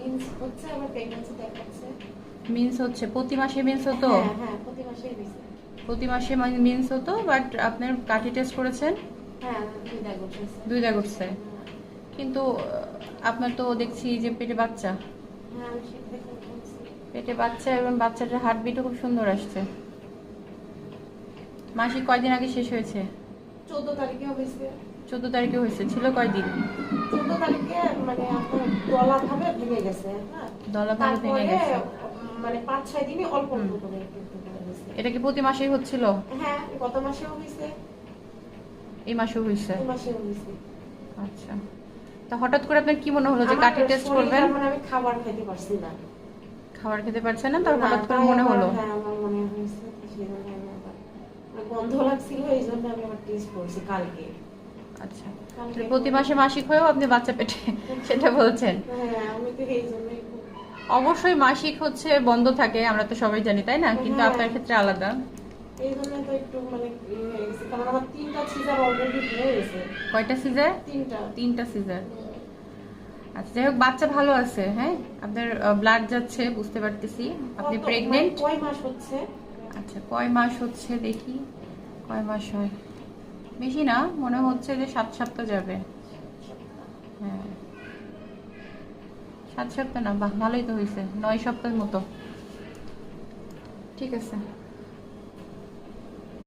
Means হচ্ছে আবার pregnancy দেখাচ্ছে মিন্স হচ্ছে প্রতি মাসে মিন্স হতো? হ্যাঁ হ্যাঁ প্রতি দিছে প্রতি মাসে মিন্স হতো বাট আপনার টেস্ট করেছেন? হ্যাঁ দুই দাগ উঠেছে। দুই দাগ উঠছে। কিন্তু আপনার তো দেখছি যে পেটে বাচ্চা। হ্যাঁ পেটে বাচ্চা এবং বাচ্চাটার হার্টবিটও খুব সুন্দর আসছে। মাসিক কয়দিন আগে শেষ হয়েছে? চোদ্দ তারিখে হয়েছে চোদ্দ তারিখে হয়েছে ছিল কয়দিন? চোদ্দ তারিখে মানে আপনার গলা ভাবে ভেঙে গেছে হ্যাঁ? দলাভাবে ভেঙে গেছে। মানে পাঁচ ছয় দিনই অল্প অল্প করে এটা কি প্রতি মাসেই হচ্ছিল? হ্যাঁ গত মাসেও হয়েছে। এই মাসেও হয়েছে? এই মাসেও হয়েছে। আচ্ছা। তা হঠাৎ করে আপনার কি মনে হলো যে আমার কাঠি টেস্ট করবেন? মানে আমি খাবার খেতে পারছি না। খাবার খেতে পারছেন না? তার হঠাৎ করে মনে হলো? হ্যাঁ আমার মনে হয়েছে আবার মানে গন্ধ লাগছিল এই জন্য আমি আবার টেস্ট করছি কালকে। আচ্ছা প্রতি মাসে মাসিক হয়েও আপনি বাচ্চা পেটে সেটা বলছেন। হ্যাঁ অবশ্যই মাসিক হচ্ছে বন্ধ থাকে আমরা তো সবাই জানি তাই না? কিন্তু হ্যাঁ। আপনার ক্ষেত্রে আলাদা। মানে হয়ে হয়ে কয়টা সিজার? তিনটা। সিজার। আচ্ছা যাই হোক বাচ্চা ভালো আছে হ্যাঁ? আপনার ব্লাড যাচ্ছে বুঝতে পারতেছি। আপনি প্রেগনেন্ট মানে কয় মাস হচ্ছে? আচ্ছা কয় মাস হচ্ছে দেখি কয় মাস হয়? বেশি না, মনে হচ্ছে যে সাত সপ্তাহ যাবে। হ্যাঁ। সাত সপ্তাহ না বাহ ভালোই তো হয়েছে নয় সপ্তাহের মতো। ঠিক আছে।